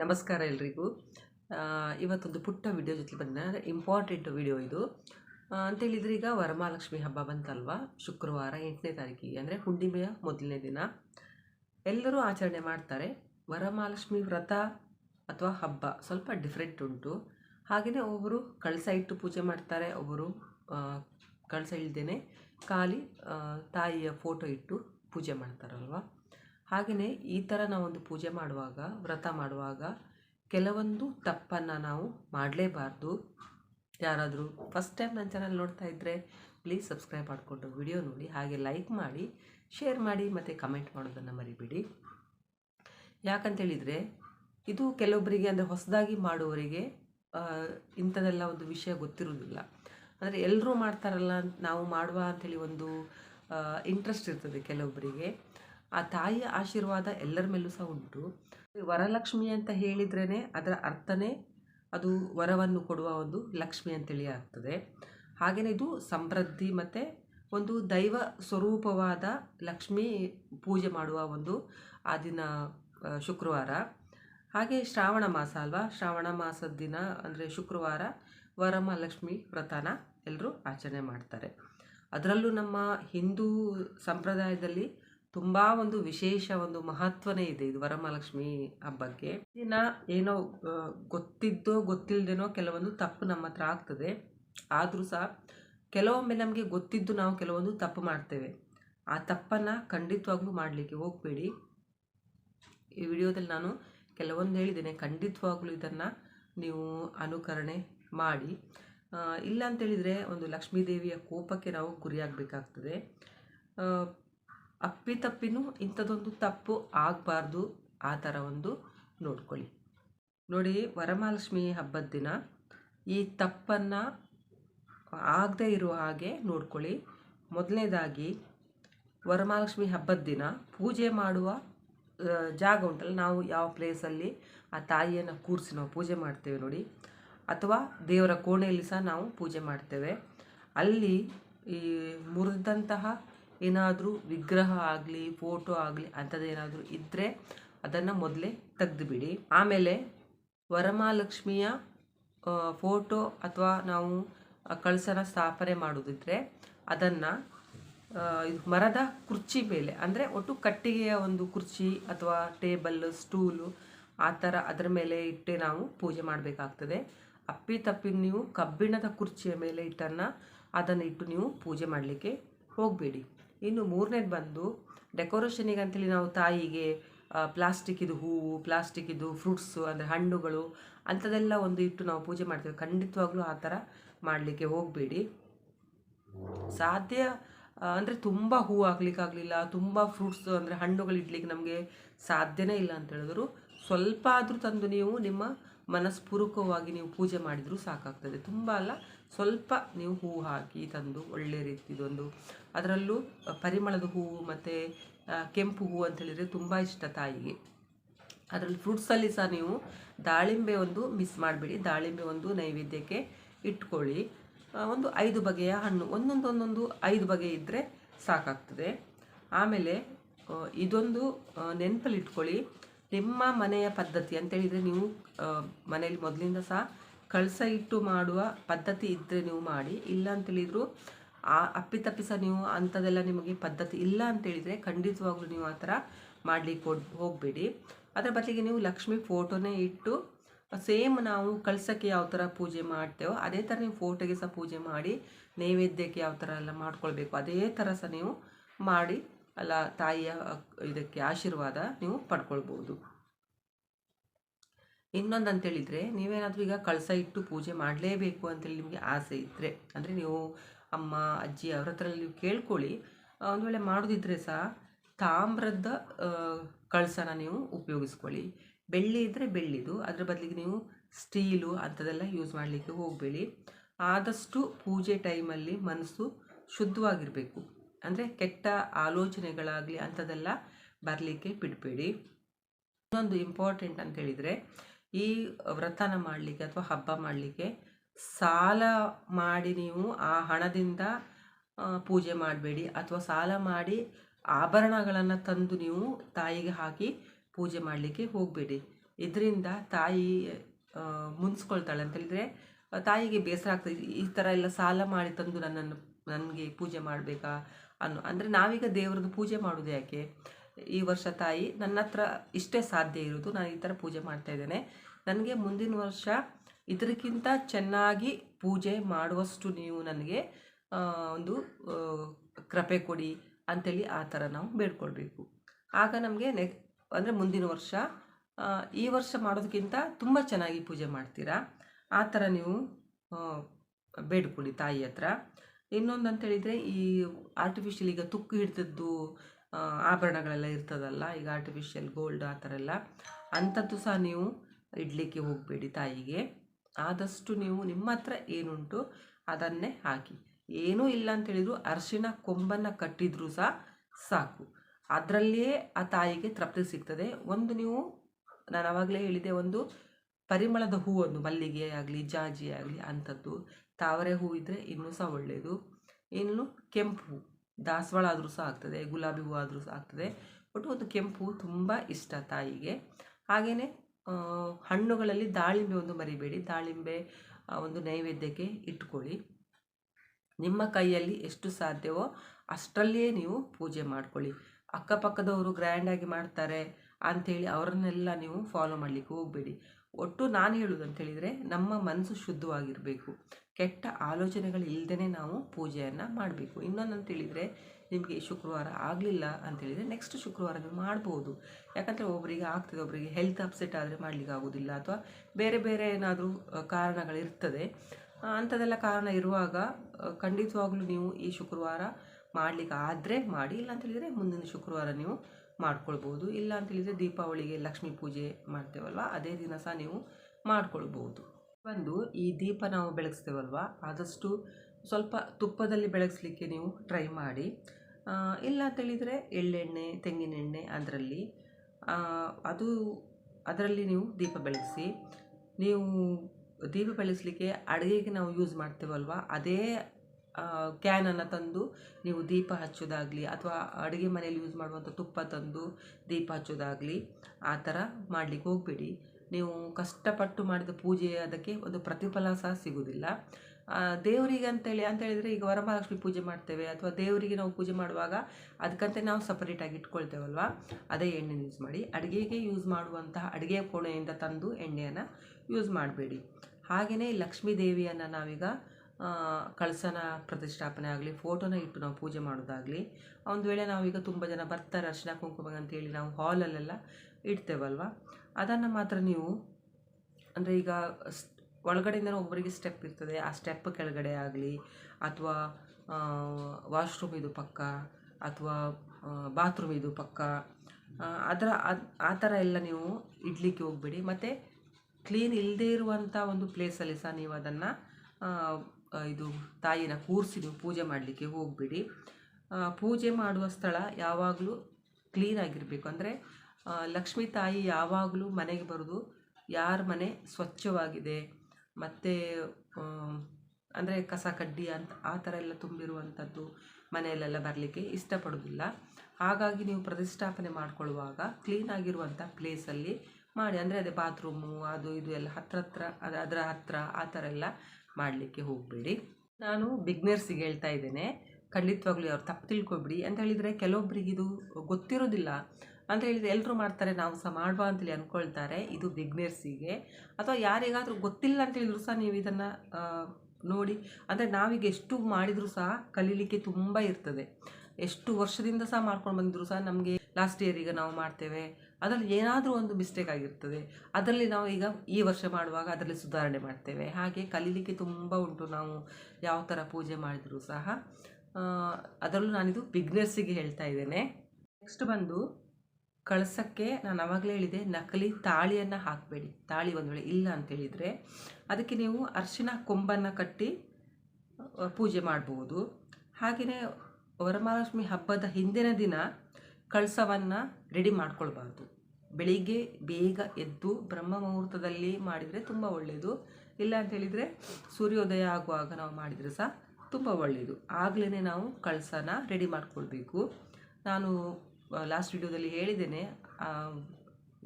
ನಮಸ್ಕಾರ ಎಲ್ರಿಗೂ. ಇವತ್ತೊಂದು ಪುಟ್ಟ ವಿಡಿಯೋ ಜೊತೆ ಬಂದ ಇಂಪಾರ್ಟೆಂಟ್ ವಿಡಿಯೋ ಇದು. ಅಂತೇಳಿದರೆ ಈಗ ವರಮಹಾಲಕ್ಷ್ಮಿ ಹಬ್ಬ ಬಂತಲ್ವಾ? ಶುಕ್ರವಾರ ಎಂಟನೇ ತಾರೀಕಿಗೆ, ಅಂದರೆ ಹುಣ್ಣಿಮೆಯ ಮೊದಲನೇ ದಿನ. ಎಲ್ಲರೂ ಆಚರಣೆ ಮಾಡ್ತಾರೆ. ವರಮಹಾಲಕ್ಷ್ಮಿ ವ್ರತ ಅಥವಾ ಹಬ್ಬ ಸ್ವಲ್ಪ ಡಿಫ್ರೆಂಟ್ ಉಂಟು. ಹಾಗೆಯೇ ಒಬ್ಬರು ಕಳಸ ಇಟ್ಟು ಪೂಜೆ ಮಾಡ್ತಾರೆ, ಒಬ್ಬರು ಕಳಸ ಇಳ್ದೇ ಖಾಲಿ ತಾಯಿಯ ಫೋಟೋ ಇಟ್ಟು ಪೂಜೆ ಮಾಡ್ತಾರಲ್ವ? ಹಾಗೆಯೇ ಈ ಥರ ನಾವೊಂದು ಪೂಜೆ ಮಾಡುವಾಗ, ವ್ರತ ಮಾಡುವಾಗ ಕೆಲವೊಂದು ತಪ್ಪನ್ನು ನಾವು ಮಾಡಲೇಬಾರ್ದು. ಯಾರಾದರೂ ಫಸ್ಟ್ ಟೈಮ್ ನನ್ನ ಚಾನಲ್ ನೋಡ್ತಾ ಇದ್ದರೆ ಪ್ಲೀಸ್ ಸಬ್ಸ್ಕ್ರೈಬ್ ಮಾಡಿಕೊಂಡು ವಿಡಿಯೋ ನೋಡಿ, ಹಾಗೆ ಲೈಕ್ ಮಾಡಿ ಶೇರ್ ಮಾಡಿ ಮತ್ತು ಕಮೆಂಟ್ ಮಾಡೋದನ್ನು ಮರಿಬೇಡಿ. ಯಾಕಂತೇಳಿದರೆ ಇದು ಕೆಲವೊಬ್ಬರಿಗೆ ಅಂದರೆ ಹೊಸದಾಗಿ ಮಾಡುವವರಿಗೆ ಇಂಥದೆಲ್ಲ ಒಂದು ವಿಷಯ ಗೊತ್ತಿರೋದಿಲ್ಲ. ಅಂದರೆ ಎಲ್ಲರೂ ಮಾಡ್ತಾರಲ್ಲ, ನಾವು ಮಾಡುವ ಅಂಥೇಳಿ ಒಂದು ಇಂಟ್ರೆಸ್ಟ್ ಇರ್ತದೆ ಕೆಲವೊಬ್ಬರಿಗೆ ಆ ತಾಯಿಯ ಆಶೀರ್ವಾದ ಎಲ್ಲರ ಮೇಲೂ ಸಹ ಉಂಟು. ವರಲಕ್ಷ್ಮಿ ಅಂತ ಹೇಳಿದ್ರೇ ಅದರ ಅರ್ಥನೇ ಅದು ವರವನ್ನು ಕೊಡುವ ಒಂದು ಲಕ್ಷ್ಮಿ ಅಂತೇಳಿ ಆಗ್ತದೆ. ಹಾಗೆಯೇ ಇದು ಸಮೃದ್ಧಿ ಮತ್ತು ಒಂದು ದೈವ ಸ್ವರೂಪವಾದ ಲಕ್ಷ್ಮಿ ಪೂಜೆ ಮಾಡುವ ಒಂದು ಆ ದಿನ ಶುಕ್ರವಾರ. ಹಾಗೆ ಶ್ರಾವಣ ಮಾಸ ಅಲ್ವಾ? ಶ್ರಾವಣ ಮಾಸದ ದಿನ ಅಂದರೆ ಶುಕ್ರವಾರ ವರಮಹಾಲಕ್ಷ್ಮಿ ವ್ರತನ ಎಲ್ಲರೂ ಆಚರಣೆ ಮಾಡ್ತಾರೆ. ಅದರಲ್ಲೂ ನಮ್ಮ ಹಿಂದೂ ಸಂಪ್ರದಾಯದಲ್ಲಿ ತುಂಬ ಒಂದು ವಿಶೇಷ ಒಂದು ಮಹತ್ವನೇ ಇದೆ ಇದು ವರಮಹಾಲಕ್ಷ್ಮಿ ಹಬ್ಬಕ್ಕೆ. ದಿನ ಏನೋ ಗೊತ್ತಿದ್ದೋ ಗೊತ್ತಿಲ್ಲದೇನೋ ಕೆಲವೊಂದು ತಪ್ಪು ನಮ್ಮ ಹತ್ರ ಆಗ್ತದೆ. ಆದರೂ ಸಹ ಕೆಲವೊಮ್ಮೆ ನಮಗೆ ಗೊತ್ತಿದ್ದು ನಾವು ಕೆಲವೊಂದು ತಪ್ಪು ಮಾಡ್ತೇವೆ. ಆ ತಪ್ಪನ್ನು ಖಂಡಿತವಾಗ್ಲೂ ಮಾಡಲಿಕ್ಕೆ ಹೋಗಬೇಡಿ. ಈ ವಿಡಿಯೋದಲ್ಲಿ ನಾನು ಕೆಲವೊಂದು ಹೇಳಿದ್ದೇನೆ, ಖಂಡಿತವಾಗ್ಲೂ ಇದನ್ನು ನೀವು ಅನುಕರಣೆ ಮಾಡಿ. ಇಲ್ಲ ಅಂತೇಳಿದರೆ ಒಂದು ಲಕ್ಷ್ಮೀದೇವಿಯ ಕೋಪಕ್ಕೆ ನಾವು ಗುರಿಯಾಗಬೇಕಾಗ್ತದೆ. ಅಪ್ಪಿತಪ್ಪಿನೂ ಇಂಥದ್ದೊಂದು ತಪ್ಪು ಆಗಬಾರ್ದು ಆ ಥರ ಒಂದು ನೋಡ್ಕೊಳ್ಳಿ. ನೋಡಿ ವರಮಹಾಲಕ್ಷ್ಮಿ ಹಬ್ಬದ ದಿನ ಈ ತಪ್ಪನ್ನು ಆಗದೇ ಇರುವ ಹಾಗೆ ನೋಡ್ಕೊಳ್ಳಿ. ಮೊದಲನೇದಾಗಿ ವರಮಹಾಲಕ್ಷ್ಮಿ ಹಬ್ಬದ ದಿನ ಪೂಜೆ ಮಾಡುವ ಜಾಗ ಉಂಟಲ್ಲ, ನಾವು ಯಾವ ಪ್ಲೇಸಲ್ಲಿ ಆ ತಾಯಿಯನ್ನು ಕೂರಿಸಿ ನಾವು ಪೂಜೆ ಮಾಡ್ತೇವೆ ನೋಡಿ. ಅಥವಾ ದೇವರ ಕೋಣೆಯಲ್ಲಿ ಸಹ ನಾವು ಪೂಜೆ ಮಾಡ್ತೇವೆ. ಅಲ್ಲಿ ಈ ಮುರಿದಂತಹ ಏನಾದರೂ ವಿಗ್ರಹ ಆಗಲಿ ಫೋಟೋ ಆಗಲಿ ಅಂಥದ್ದೇನಾದರೂ ಇದ್ದರೆ ಅದನ್ನು ಮೊದಲೇ ತೆಗೆದುಬಿಡಿ. ಆಮೇಲೆ ವರಮಹಾಲಕ್ಷ್ಮಿಯ ಫೋಟೋ ಅಥವಾ ನಾವು ಕಳಸನ ಸ್ಥಾಪನೆ ಮಾಡೋದಿದ್ರೆ ಅದನ್ನು ಮರದ ಕುರ್ಚಿ ಮೇಲೆ, ಅಂದರೆ ಒಟ್ಟು ಕಟ್ಟಿಗೆಯ ಒಂದು ಕುರ್ಚಿ ಅಥವಾ ಟೇಬಲ್, ಸ್ಟೂಲು, ಆ ಥರ ಅದರ ಮೇಲೆ ಇಟ್ಟೆ ನಾವು ಪೂಜೆ ಮಾಡಬೇಕಾಗ್ತದೆ. ಅಪ್ಪಿ ತಪ್ಪಿ ನೀವು ಕಬ್ಬಿಣದ ಕುರ್ಚಿಯ ಮೇಲೆ ಇಟ್ಟನ್ನು ಅದನ್ನು ಇಟ್ಟು ನೀವು ಪೂಜೆ ಮಾಡಲಿಕ್ಕೆ ಹೋಗಬೇಡಿ. ಇನ್ನು ಮೂರನೇದು ಬಂದು ಡೆಕೋರೇಷನಿಗೆ ಅಂತೇಳಿ ನಾವು ತಾಯಿಗೆ ಪ್ಲಾಸ್ಟಿಕ್ಕಿದು ಹೂವು ಪ್ಲಾಸ್ಟಿಕ್ಕಿದು ಫ್ರೂಟ್ಸು, ಅಂದರೆ ಹಣ್ಣುಗಳು ಅಂಥದ್ದೆಲ್ಲ ಒಂದು ಇಟ್ಟು ನಾವು ಪೂಜೆ ಮಾಡ್ತೇವೆ. ಖಂಡಿತವಾಗ್ಲೂ ಆ ಥರ ಮಾಡಲಿಕ್ಕೆ ಹೋಗಬೇಡಿ. ಸಾಧ್ಯ ಅಂದರೆ ತುಂಬ ಹೂ ಆಗಲಿಕ್ಕಾಗಲಿಲ್ಲ ತುಂಬ ಫ್ರೂಟ್ಸ್ ಅಂದರೆ ಹಣ್ಣುಗಳು ಇಡ್ಲಿಕ್ಕೆ ನಮಗೆ ಸಾಧ್ಯನೇ ಇಲ್ಲ ಅಂತ ಹೇಳಿದ್ರು. ಸ್ವಲ್ಪ ಆದರೂ ತಂದು ನೀವು ನಿಮ್ಮ ಮನಸ್ಪೂರ್ವಕವಾಗಿ ನೀವು ಪೂಜೆ ಮಾಡಿದರೂ ಸಾಕಾಗ್ತದೆ. ತುಂಬ ಅಲ್ಲ, ಸ್ವಲ್ಪ ನೀವು ಹೂ ಹಾಕಿ ತಂದು ಒಳ್ಳೆ ರೀತಿದೊಂದು ಅದರಲ್ಲೂ ಪರಿಮಳದ ಹೂವು ಮತ್ತು ಕೆಂಪು ಹೂವು ಅಂತ ಹೇಳಿದರೆ ತುಂಬ ಇಷ್ಟ ತಾಯಿಗೆ. ಅದರಲ್ಲಿ ಫ್ರೂಟ್ಸಲ್ಲಿ ಸಹ ನೀವು ದಾಳಿಂಬೆ ಒಂದು ಮಿಸ್ ಮಾಡಬೇಡಿ. ದಾಳಿಂಬೆ ಒಂದು ನೈವೇದ್ಯಕ್ಕೆ ಇಟ್ಕೊಳ್ಳಿ. ಒಂದು ಐದು ಬಗೆಯ ಹಣ್ಣು, ಒಂದೊಂದು ಒಂದೊಂದು ಐದು ಬಗೆ ಇದ್ದರೆ ಸಾಕಾಗ್ತದೆ. ಆಮೇಲೆ ಇದೊಂದು ನೆನಪಲ್ಲಿ ಇಟ್ಕೊಳ್ಳಿ. ನಿಮ್ಮ ಮನೆಯ ಪದ್ಧತಿ ಅಂತೇಳಿದರೆ ನೀವು ಮನೆಯಲ್ಲಿ ಮೊದಲಿಂದ ಸಹ ಕಳಸ ಇಟ್ಟು ಮಾಡುವ ಪದ್ಧತಿ ಇದ್ದರೆ ನೀವು ಮಾಡಿ. ಇಲ್ಲ ಅಂತೇಳಿದ್ರು, ಆ ಅಪ್ಪಿತಪ್ಪಿ ಸಹ ನೀವು ಅಂಥದ್ದೆಲ್ಲ ನಿಮಗೆ ಪದ್ಧತಿ ಇಲ್ಲ ಅಂತೇಳಿದರೆ ಖಂಡಿತವಾಗ್ಲೂ ನೀವು ಆ ಥರ ಮಾಡಲಿಕ್ಕೆ ಹೋಗಬೇಡಿ. ಅದರ ಬದಲಿಗೆ ನೀವು ಲಕ್ಷ್ಮಿ ಫೋಟೋನೇ ಇಟ್ಟು, ಸೇಮ್ ನಾವು ಕಳ್ಸಕ್ಕೆ ಯಾವ ಥರ ಪೂಜೆ ಮಾಡ್ತೇವೋ ಅದೇ ಥರ ನೀವು ಫೋಟೋಗೆ ಸಹ ಪೂಜೆ ಮಾಡಿ, ನೈವೇದ್ಯಕ್ಕೆ ಯಾವ ಥರ ಎಲ್ಲ ಮಾಡ್ಕೊಳ್ಬೇಕು ಅದೇ ಥರ ಸಹ ನೀವು ಮಾಡಿ ಅಲ್ಲ ತಾಯಿಯ ಇದಕ್ಕೆ ಆಶೀರ್ವಾದ ನೀವು ಪಡ್ಕೊಳ್ಬೋದು. ಇನ್ನೊಂದು ಅಂತೇಳಿದರೆ ನೀವೇನಾದರೂ ಈಗ ಕಳಸ ಇಟ್ಟು ಪೂಜೆ ಮಾಡಲೇಬೇಕು ಅಂತೇಳಿ ನಿಮಗೆ ಆಸೆ ಇದ್ದರೆ ಅಂದರೆ ನೀವು ಅಮ್ಮ, ಅಜ್ಜಿ ಅವ್ರ ಹತ್ರ ನೀವು ಕೇಳ್ಕೊಳ್ಳಿ ಒಂದು ವೇಳೆ ಮಾಡೋದಿದ್ರೆ ಸಹ ತಾಮ್ರದ ಕಳಸನ ನೀವು ಉಪಯೋಗಿಸ್ಕೊಳ್ಳಿ. ಬೆಳ್ಳಿ ಇದ್ದರೆ ಬೆಳ್ಳಿದು, ಅದ್ರ ಬದಲಿಗೆ ನೀವು ಸ್ಟೀಲು ಅಂಥದ್ದೆಲ್ಲ ಯೂಸ್ ಮಾಡಲಿಕ್ಕೆ ಹೋಗಬೇಡಿ. ಆದಷ್ಟು ಪೂಜೆ ಟೈಮಲ್ಲಿ ಮನಸ್ಸು ಶುದ್ಧವಾಗಿರಬೇಕು. ಅಂದರೆ ಕೆಟ್ಟ ಆಲೋಚನೆಗಳಾಗಲಿ ಅಂಥದ್ದೆಲ್ಲ ಬರಲಿಕ್ಕೆ ಬಿಡಬೇಡಿ. ಇನ್ನೊಂದು ಇಂಪಾರ್ಟೆಂಟ್ ಅಂತ ಹೇಳಿದರೆ, ಈ ವ್ರತನ ಮಾಡಲಿಕ್ಕೆ ಅಥವಾ ಹಬ್ಬ ಮಾಡಲಿಕ್ಕೆ ಸಾಲ ಮಾಡಿ ನೀವು ಆ ಹಣದಿಂದ ಪೂಜೆ ಮಾಡಬೇಡಿ. ಅಥವಾ ಸಾಲ ಮಾಡಿ ಆಭರಣಗಳನ್ನು ತಂದು ನೀವು ತಾಯಿಗೆ ಹಾಕಿ ಪೂಜೆ ಮಾಡಲಿಕ್ಕೆ ಹೋಗಬೇಡಿ. ಇದರಿಂದ ತಾಯಿ ಮುನ್ಸ್ಕೊಳ್ತಾಳೆ ಅಂತ ಹೇಳಿದರೆ, ತಾಯಿಗೆ ಬೇಸರ ಆಗ್ತದೆ. ಈ ಥರ ಎಲ್ಲ ಸಾಲ ಮಾಡಿ ತಂದು ನನ್ನನ್ನು, ನನಗೆ ಪೂಜೆ ಮಾಡಬೇಕಾ? ಅನ್ನೋ. ಅಂದರೆ ನಾವೀಗ ದೇವ್ರದ್ದು ಪೂಜೆ ಮಾಡೋದು ಯಾಕೆ? ಈ ವರ್ಷ ತಾಯಿ ನನ್ನ ಹತ್ರ ಇಷ್ಟೇ ಸಾಧ್ಯ ಇರೋದು ನಾನು ಈ ಥರ ಪೂಜೆ ಮಾಡ್ತಾ ಇದ್ದೇನೆ. ನನಗೆ ಮುಂದಿನ ವರ್ಷ ಇದಕ್ಕಿಂತ ಚೆನ್ನಾಗಿ ಪೂಜೆ ಮಾಡುವಷ್ಟು ನೀವು ನನಗೆ ಒಂದು ಕೃಪೆ ಕೊಡಿ ಅಂಥೇಳಿ ಆ ಥರ ನಾವು ಬೇಡ್ಕೊಳ್ಬೇಕು. ಆಗ ನಮಗೆ ನೆ ಅಂದರೆ ಮುಂದಿನ ವರ್ಷ ಈ ವರ್ಷ ಮಾಡೋದಕ್ಕಿಂತ ತುಂಬ ಚೆನ್ನಾಗಿ ಪೂಜೆ ಮಾಡ್ತೀರಾ? ಆ ಥರ ನೀವು ಬೇಡ್ಕೊಳ್ಳಿ ತಾಯಿ ಹತ್ರ. ಇನ್ನೊಂದು ಅಂತ ಹೇಳಿದರೆ ಈ ಆರ್ಟಿಫಿಷಿಯಲ್ ಈಗ ತುಕ್ಕು ಹಿಡಿದದ್ದು ಆಭರಣಗಳೆಲ್ಲ ಇರ್ತದಲ್ಲ, ಈಗ ಆರ್ಟಿಫಿಷಿಯಲ್ ಗೋಲ್ಡ್ ಆ ಥರ ಎಲ್ಲ. ಅಂಥದ್ದು ಸಹ ನೀವು ಇಡಲಿಕ್ಕೆ ಹೋಗಬೇಡಿ ತಾಯಿಗೆ. ಆದಷ್ಟು ನೀವು ನಿಮ್ಮ ಹತ್ರ ಏನುಂಟು ಅದನ್ನೇ ಹಾಕಿ. ಏನೂ ಇಲ್ಲ ಅಂತ ಹೇಳಿದ್ರು, ಅರಿಶಿಣ, ಕೊಂಬನ್ನು ಕಟ್ಟಿದ್ರೂ ಸಹ ಸಾಕು. ಅದರಲ್ಲಿಯೇ ಆ ತಾಯಿಗೆ ತೃಪ್ತಿ ಸಿಗ್ತದೆ. ಒಂದು ನೀವು, ನಾನು ಆವಾಗಲೇ ಹೇಳಿದೆ ಒಂದು ಪರಿಮಳದ ಹೂವನ್ನು ಮಲ್ಲಿಗೆ ಆಗಲಿ, ಜಾಜಿ ಆಗಲಿ, ಅಂಥದ್ದು ತಾವರೆ ಹೂ ಇದ್ದರೆ ಇನ್ನೂ ಸಹ ಒಳ್ಳೆಯದು ಇನ್ನು ಕೆಂಪು ಹೂ ದಾಸವಾಳ ಆದರೂ ಸಹ ಆಗ್ತದೆ, ಗುಲಾಬಿ ಹೂ ಆದರೂ ಸಹ ಆಗ್ತದೆ. ಒಟ್ಟು ಒಂದು ಕೆಂಪು ಹೂ ತುಂಬ ಇಷ್ಟ ತಾಯಿಗೆ. ಹಾಗೆಯೇ ಹಣ್ಣುಗಳಲ್ಲಿ ದಾಳಿಂಬೆ ಒಂದು ಮರಿಬೇಡಿ. ದಾಳಿಂಬೆ ಒಂದು ನೈವೇದ್ಯಕ್ಕೆ ಇಟ್ಕೊಳ್ಳಿ. ನಿಮ್ಮ ಕೈಯಲ್ಲಿ ಎಷ್ಟು ಸಾಧ್ಯವೋ ಅಷ್ಟರಲ್ಲಿಯೇ ನೀವು ಪೂಜೆ ಮಾಡ್ಕೊಳ್ಳಿ. ಅಕ್ಕಪಕ್ಕದವರು ಗ್ರ್ಯಾಂಡಾಗಿ ಮಾಡ್ತಾರೆ ಅಂಥೇಳಿ ಅವರನ್ನೆಲ್ಲ ನೀವು ಫಾಲೋ ಮಾಡಲಿಕ್ಕೆ ಹೋಗಬೇಡಿ. ಒಟ್ಟು ನಾನು ಹೇಳೋದು ಅಂತ ಹೇಳಿದರೆ ನಮ್ಮ ಮನಸ್ಸು ಶುದ್ಧವಾಗಿರಬೇಕು. ಕೆಟ್ಟ ಆಲೋಚನೆಗಳು ಇಲ್ಲದೇ ನಾವು ಪೂಜೆಯನ್ನು ಮಾಡಬೇಕು. ಇನ್ನೊಂದು ಅಂತೇಳಿದರೆ ನಿಮಗೆ ಶುಕ್ರವಾರ ಆಗಲಿಲ್ಲ ಅಂತೇಳಿದರೆ ನೆಕ್ಸ್ಟ್ ಶುಕ್ರವಾರ ನೀವು ಮಾಡ್ಬೋದು. ಯಾಕಂದರೆ ಒಬ್ಬರಿಗೆ ಆಗ್ತದೆ ಒಬ್ಬರಿಗೆ ಹೆಲ್ತ್ ಅಪ್ಸೆಟ್ ಆದರೆ ಮಾಡಲಿಕ್ಕೆ ಆಗೋದಿಲ್ಲ ಅಥವಾ ಬೇರೆ ಬೇರೆ ಏನಾದರೂ ಕಾರಣಗಳಿರ್ತದೆ. ಅಂಥದೆಲ್ಲ ಕಾರಣ ಇರುವಾಗ ಖಂಡಿತವಾಗ್ಲೂ ನೀವು ಈ ಶುಕ್ರವಾರ ಮಾಡಲಿಕ್ಕೆ ಆದರೆ ಮಾಡಿ ಇಲ್ಲ ಅಂತೇಳಿದರೆ ಮುಂದಿನ ಶುಕ್ರವಾರ ನೀವು ಮಾಡ್ಕೊಳ್ಬೋದು ಇಲ್ಲ ಅಂತ ಹೇಳಿದರೆ ದೀಪಾವಳಿಗೆ ಲಕ್ಷ್ಮೀ ಪೂಜೆ ಮಾಡ್ತೇವಲ್ವ? ಅದೇ ದಿನ ಸಹ ನೀವು ಮಾಡ್ಕೊಳ್ಬೋದು ಒಂದು ಈ ದೀಪ ನಾವು ಬೆಳಗಿಸ್ತೇವಲ್ವ? ಆದಷ್ಟು ಸ್ವಲ್ಪ ತುಪ್ಪದಲ್ಲಿ ಬೆಳಗಿಸ್ಲಿಕ್ಕೆ ನೀವು ಟ್ರೈ ಮಾಡಿ. ಇಲ್ಲ ಅಂತ ಹೇಳಿದರೆ ಎಳ್ಳೆಣ್ಣೆ, ತೆಂಗಿನೆಣ್ಣೆ ಅದರಲ್ಲಿ. ಅದು, ಅದರಲ್ಲಿ ನೀವು ದೀಪ ಬೆಳಗಿಸಿ. ನೀವು ದೀಪ ಬೆಳೆಸಲಿಕ್ಕೆ ಅಡುಗೆಗೆ ನಾವು ಯೂಸ್ ಮಾಡ್ತೇವಲ್ವ? ಅದೇ ಕ್ಯಾನನ್ನು ತಂದು ನೀವು ದೀಪ ಹಚ್ಚೋದಾಗಲಿ ಅಥವಾ ಅಡುಗೆ ಮನೆಯಲ್ಲಿ ಯೂಸ್ ಮಾಡುವಂಥ ತುಪ್ಪ ತಂದು ದೀಪ ಹಚ್ಚೋದಾಗಲಿ ಆ ಥರ ಮಾಡಲಿಕ್ಕೆ ಹೋಗಬೇಡಿ. ನೀವು ಕಷ್ಟಪಟ್ಟು ಮಾಡಿದ ಪೂಜೆ ಅದಕ್ಕೆ ಒಂದು ಪ್ರತಿಫಲ ಸಹ ಸಿಗೋದಿಲ್ಲ ದೇವರಿಗೆ ಅಂತೇಳಿ, ಅಂತ ಹೇಳಿದರೆ ಈಗ ವರಮಹಾಲಕ್ಷ್ಮಿ ಪೂಜೆ ಮಾಡ್ತೇವೆ ಅಥವಾ ದೇವರಿಗೆ ನಾವು ಪೂಜೆ ಮಾಡುವಾಗ ಅದಕ್ಕಂತೆ ನಾವು ಸಪರೇಟಾಗಿ ಇಟ್ಕೊಳ್ತೇವಲ್ವ? ಅದೇ ಎಣ್ಣೆ ಯೂಸ್ ಮಾಡಿ, ಅಡುಗೆಗೆ ಯೂಸ್ ಮಾಡುವಂತಹ ಅಡುಗೆ ಕೋಣೆಯಿಂದ ತಂದು ಎಣ್ಣೆಯನ್ನು ಯೂಸ್ ಮಾಡಬೇಡಿ. ಹಾಗೆಯೇ ಲಕ್ಷ್ಮೀ ದೇವಿಯನ್ನು ನಾವೀಗ ಕಳಸನ ಪ್ರತಿಷ್ಠಾಪನೆ ಆಗಲಿ, ಫೋಟೋನ ಇಟ್ಟು ನಾವು ಪೂಜೆ ಮಾಡೋದಾಗಲಿ, ಒಂದು ವೇಳೆ ನಾವೀಗ ತುಂಬ ಜನ ಬರ್ತಾರೆ, ಅರ್ಶಿನ ಕುಂಕುಮ ಅಂತೇಳಿ ನಾವು ಹಾಲಲ್ಲೆಲ್ಲ ಇಡ್ತೇವಲ್ವ? ಅದನ್ನು ಮಾತ್ರ ನೀವು, ಅಂದರೆ ಈಗ ಒಳಗಡೆಯಿಂದ ಒಬ್ಬರಿಗೆ ಸ್ಟೆಪ್ ಇರ್ತದೆ. ಆ ಸ್ಟೆಪ್ ಕೆಳಗಡೆ ಆಗಲಿ, ಅಥವಾ ವಾಶ್ರೂಮ್ ಇದು ಪಕ್ಕ, ಅಥವಾ ಬಾತ್ರೂಮ್ ಇದು ಪಕ್ಕ ಅದರ, ಅದ್- ಆ ಥರ ಎಲ್ಲ ನೀವು ಇಡ್ಲಿಕ್ಕೆ ಹೋಗಬೇಡಿ. ಮತ್ತು ಕ್ಲೀನ್ ಇಲ್ಲದೇ ಇರುವಂಥ ಒಂದು ಪ್ಲೇಸಲ್ಲಿ ಸಹ ನೀವು ಅದನ್ನು ಇದು ತಾಯಿನ ಕೂರಿಸಿ ನೀವು ಪೂಜೆ ಮಾಡಲಿಕ್ಕೆ ಹೋಗಬೇಡಿ. ಪೂಜೆ ಮಾಡುವ ಸ್ಥಳ ಯಾವಾಗಲೂ ಕ್ಲೀನಾಗಿರಬೇಕು ಅಂದರೆ ಲಕ್ಷ್ಮೀ ತಾಯಿ ಯಾವಾಗಲೂ ಮನೆಗೆ ಬರೋದು ಯಾರ ಮನೆ ಸ್ವಚ್ಛವಾಗಿದೆ. ಮತ್ತು ಅಂದರೆ ಕಸ ಕಡ್ಡಿ ಅಂತ ಆ ಥರ ಎಲ್ಲ ತುಂಬಿರುವಂಥದ್ದು ಮನೆಯಲ್ಲೆಲ್ಲ ಬರಲಿಕ್ಕೆ ಇಷ್ಟಪಡೋದಿಲ್ಲ ಹಾಗಾಗಿ ನೀವು ಪ್ರತಿಷ್ಠಾಪನೆ ಮಾಡ್ಕೊಳ್ಳುವಾಗ ಕ್ಲೀನಾಗಿರುವಂಥ ಪ್ಲೇಸಲ್ಲಿ ಮಾಡಿ. ಅಂದರೆ ಅದೇ ಬಾತ್ರೂಮು ಅದು ಇದು ಎಲ್ಲ ಹತ್ರ ಹತ್ರ, ಅದು ಅದರ ಹತ್ರ ಆ ಥರ ಎಲ್ಲ ಮಾಡಲಿಕ್ಕೆ ಹೋಗಬೇಡಿ. ನಾನು ಬಿಗ್ನರ್ಸಿಗೆ ಹೇಳ್ತಾ ಇದ್ದೇನೆ, ಖಂಡಿತವಾಗ್ಲೂ ಅವ್ರು ತಪ್ಪು ತಿಳ್ಕೊಬಿಡಿ ಅಂತ ಹೇಳಿದರೆ ಕೆಲವೊಬ್ಬರಿಗೆ ಇದು ಗೊತ್ತಿರೋದಿಲ್ಲ. ಅಂತ ಹೇಳಿದರೆ ಎಲ್ಲರೂ ಮಾಡ್ತಾರೆ, ನಾವು ಸಹ ಮಾಡುವ ಅಂತೇಳಿ ಅಂದ್ಕೊಳ್ತಾರೆ ಇದು ಬಿಗ್ನರ್ಸಿಗೆ. ಅಥವಾ ಯಾರಿಗಾದರೂ ಗೊತ್ತಿಲ್ಲ ಅಂತ ಹೇಳಿದ್ರು ಸಹ ನೀವು ಇದನ್ನು ನೋಡಿ. ಅಂದರೆ ನಾವೀಗ ಎಷ್ಟು ಮಾಡಿದರೂ ಸಹ ಕಲೀಲಿಕ್ಕೆ ತುಂಬ ಇರ್ತದೆ. ಎಷ್ಟು ವರ್ಷದಿಂದ ಸಹ ಮಾಡ್ಕೊಂಡು ಬಂದಿದ್ರು ಸಹ ನಮಗೆ ಲಾಸ್ಟ್ ಇಯರ್ ಈಗ ನಾವು ಮಾಡ್ತೇವೆ. ಅದರಲ್ಲಿ ಏನಾದರೂ ಒಂದು ಮಿಸ್ಟೇಕ್ ಆಗಿರ್ತದೆ. ಅದರಲ್ಲಿ ನಾವು ಈಗ ಈ ವರ್ಷ ಮಾಡುವಾಗ ಅದರಲ್ಲಿ ಸುಧಾರಣೆ ಮಾಡ್ತೇವೆ. ಹಾಗೆ ಕಲೀಲಿಕ್ಕೆ ತುಂಬ ಉಂಟು. ನಾವು ಯಾವ ಥರ ಪೂಜೆ ಮಾಡಿದರೂ ಸಹ. ಅದರಲ್ಲೂ ನಾನಿದು ಬಿಗ್ನರ್ಸಿಗೆ ಹೇಳ್ತಾ ಇದ್ದೇನೆ. ನೆಕ್ಸ್ಟ್ ಬಂದು ಕಳಸಕ್ಕೆ ನಾನು ಆವಾಗಲೇ ಹೇಳಿದೆ, ನಕಲಿ ತಾಳಿಯನ್ನು ಹಾಕಬೇಡಿ. ತಾಳಿ ಒಂದು ವೇಳೆ ಇಲ್ಲ ಅಂತ ಹೇಳಿದರೆ ಅದಕ್ಕೆ ನೀವು ಅರಿಶಿನ ಕೊಂಬನ್ನು ಕಟ್ಟಿ ಪೂಜೆ ಮಾಡಬಹುದು ಹಾಗೆಯೇ ವರಮಹಾಲಕ್ಷ್ಮಿ ಹಬ್ಬದ ಹಿಂದಿನ ದಿನ ಕಳಸವನ್ನು ರೆಡಿ ಮಾಡ್ಕೊಳ್ಬಾರ್ದು. ಬೆಳಿಗ್ಗೆ ಬೇಗ ಎದ್ದು ಬ್ರಹ್ಮ ಮುಹೂರ್ತದಲ್ಲಿ ಮಾಡಿದರೆ ತುಂಬ ಒಳ್ಳೆಯದು ಇಲ್ಲ ಅಂತ ಹೇಳಿದರೆ ಸೂರ್ಯೋದಯ ಆಗುವಾಗ ನಾವು ಮಾಡಿದರೆ ಸಹ ತುಂಬ ಒಳ್ಳೆಯದು ಆಗಲೇ ನಾವು ಕಳಸನ ರೆಡಿ ಮಾಡ್ಕೊಳ್ಬೇಕು. ನಾನು ಲಾಸ್ಟ್ ವಿಡಿಯೋದಲ್ಲಿ ಹೇಳಿದ್ದೇನೆ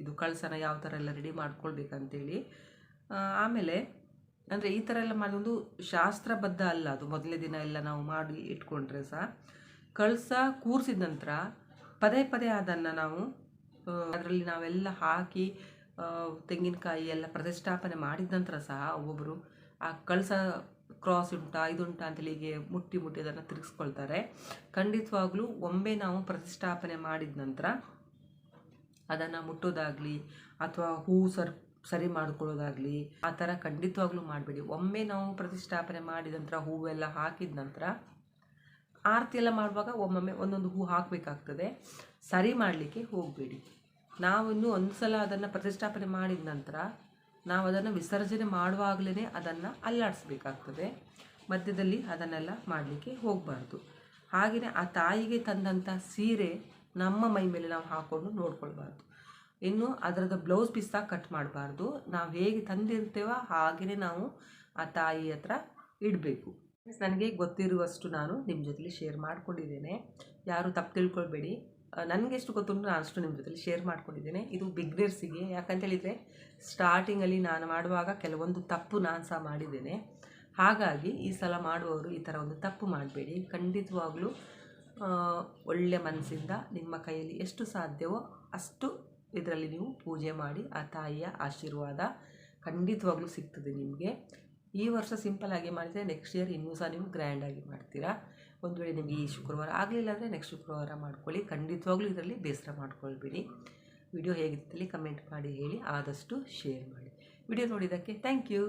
ಇದು ಕಳಸನ ಯಾವ ಥರ ಎಲ್ಲ ರೆಡಿ ಮಾಡ್ಕೊಳ್ಬೇಕಂತೇಳಿ. ಆಮೇಲೆ ಅಂದರೆ ಈ ಥರ ಎಲ್ಲ ಮಾಡೋದು ಶಾಸ್ತ್ರಬದ್ಧ ಅಲ್ಲ ಅದು ಮೊದಲನೇ ದಿನ ಎಲ್ಲ ನಾವು ಮಾಡಿ ಇಟ್ಕೊಂಡ್ರೆ ಸಹ. ಕಳಸ ಕೂರಿಸಿದ ನಂತರ ಪದೇ ಪದೇ ಅದನ್ನು ನಾವು ಅದರಲ್ಲಿ ನಾವೆಲ್ಲ ಹಾಕಿ ತೆಂಗಿನಕಾಯಿ ಎಲ್ಲ ಪ್ರತಿಷ್ಠಾಪನೆ ಮಾಡಿದ ನಂತರ ಸಹ ಒಬ್ಬೊಬ್ಬರು ಆ ಕಳಸ ಕ್ರಾಸ್ ಉಂಟಾ ಇದುಂಟಾ ಅಂತೇಳಿ ಹೀಗೆ ಮುಟ್ಟಿ ಮುಟ್ಟಿ ಅದನ್ನು ತಿರುಗಿಸ್ಕೊಳ್ತಾರೆ. ಖಂಡಿತವಾಗ್ಲೂ ಒಮ್ಮೆ ನಾವು ಪ್ರತಿಷ್ಠಾಪನೆ ಮಾಡಿದ ನಂತರ ಅದನ್ನು ಮುಟ್ಟೋದಾಗಲಿ ಅಥವಾ ಹೂ ಸರ್, ಸರಿ ಮಾಡ್ಕೊಳ್ಳೋದಾಗಲಿ ಆ ಥರ ಖಂಡಿತವಾಗ್ಲೂ ಮಾಡಬೇಡಿ. ಒಮ್ಮೆ ನಾವು ಪ್ರತಿಷ್ಠಾಪನೆ ಮಾಡಿದ ನಂತರ ಹೂವೆಲ್ಲ ಹಾಕಿದ ನಂತರ ಆರತಿ ಎಲ್ಲ ಮಾಡುವಾಗ ಒಮ್ಮೊಮ್ಮೆ ಒಂದೊಂದು ಹೂ ಹಾಕಬೇಕಾಗ್ತದೆ. ಸರಿ ಮಾಡಲಿಕ್ಕೆ ಹೋಗಬೇಡಿ. ನಾವು ಒಂದು ಸಲ ಅದನ್ನು ಪ್ರತಿಷ್ಠಾಪನೆ ಮಾಡಿದ ನಂತರ ನಾವು ಅದನ್ನು ವಿಸರ್ಜನೆ ಮಾಡುವಾಗಲೇ ಅದನ್ನು ಅಲ್ಲಾಡಿಸ್ಬೇಕಾಗ್ತದೆ. ಮಧ್ಯದಲ್ಲಿ ಅದನ್ನೆಲ್ಲ ಮಾಡಲಿಕ್ಕೆ ಹೋಗಬಾರ್ದು. ಹಾಗೆಯೇ ಆ ತಾಯಿಗೆ ತಂದಂಥ ಸೀರೆ ನಮ್ಮ ಮೈ ಮೇಲೆ ನಾವು ಹಾಕ್ಕೊಂಡು ನೋಡ್ಕೊಳ್ಬಾರ್ದು. ಇನ್ನು ಅದರದ ಬ್ಲೌಸ್ ಪೀಸ್ ಸಹ ಕಟ್ ಮಾಡಬಾರ್ದು. ನಾವು ಹೇಗೆ ತಂದಿರ್ತೇವೋ ಹಾಗೆಯೇ ನಾವು ಆ ತಾಯಿ ಹತ್ರ ಇಡಬೇಕು. ನನಗೆ ಗೊತ್ತಿರುವಷ್ಟು ನಾನು ನಿಮ್ಮ ಜೊತೆಲಿ ಶೇರ್ ಮಾಡ್ಕೊಂಡಿದ್ದೇನೆ. ಯಾರು ತಪ್ಪು ತಿಳ್ಕೊಳ್ಬೇಡಿ. ನನಗೆ ಎಷ್ಟು ಗೊತ್ತುಂಟು ನಾನು ಅಷ್ಟು ನಿಮ್ಮ ಜೊತೆಲಿ ಶೇರ್ ಮಾಡ್ಕೊಂಡಿದ್ದೇನೆ. ಇದು ಬಿಗ್ನರ್ಸಿಗೆ ಯಾಕಂತೇಳಿದರೆ ಸ್ಟಾರ್ಟಿಂಗಲ್ಲಿ ನಾನು ಮಾಡುವಾಗ ಕೆಲವೊಂದು ತಪ್ಪು ನಾನು ಸಹ ಮಾಡಿದ್ದೇನೆ. ಹಾಗಾಗಿ ಈ ಸಲ ಮಾಡುವವರು ಈ ಥರ ಒಂದು ತಪ್ಪು ಮಾಡಬೇಡಿ. ಖಂಡಿತವಾಗಲೂ ಒಳ್ಳೆ ಮನಸ್ಸಿಂದ ನಿಮ್ಮ ಕೈಯಲ್ಲಿ ಎಷ್ಟು ಸಾಧ್ಯವೋ ಅಷ್ಟು ಇದರಲ್ಲಿ ನೀವು ಪೂಜೆ ಮಾಡಿ ಆ ತಾಯಿಯ ಆಶೀರ್ವಾದ ಖಂಡಿತವಾಗ್ಲೂ ಸಿಗ್ತದೆ ನಿಮಗೆ. ಈ ವರ್ಷ ಸಿಂಪಲ್ ಆಗಿ ಮಾಡಿದರೆ ನೆಕ್ಸ್ಟ್ ಇಯರ್ ಇನ್ನೂ ಸಹ ನೀವು ಗ್ರ್ಯಾಂಡಾಗಿ ಮಾಡ್ತೀರಾ. ಒಂದು ವೇಳೆ ನಿಮಗೆ ಈ ಶುಕ್ರವಾರ ಆಗಲಿಲ್ಲ ಅಂದರೆ ನೆಕ್ಸ್ಟ್ ಶುಕ್ರವಾರ ಮಾಡ್ಕೊಳ್ಳಿ. ಖಂಡಿತವಾಗ್ಲೂ ಇದರಲ್ಲಿ ಬೇಸರ ಮಾಡ್ಕೊಳ್ಬೇಡಿ. ವಿಡಿಯೋ ಹೇಗಿತ್ತಲ್ಲಿ ಕಮೆಂಟ್ ಮಾಡಿ ಹೇಳಿ, ಆದಷ್ಟು ಶೇರ್ ಮಾಡಿ. ವಿಡಿಯೋ ನೋಡಿದ್ದಕ್ಕೆ ಥ್ಯಾಂಕ್ ಯು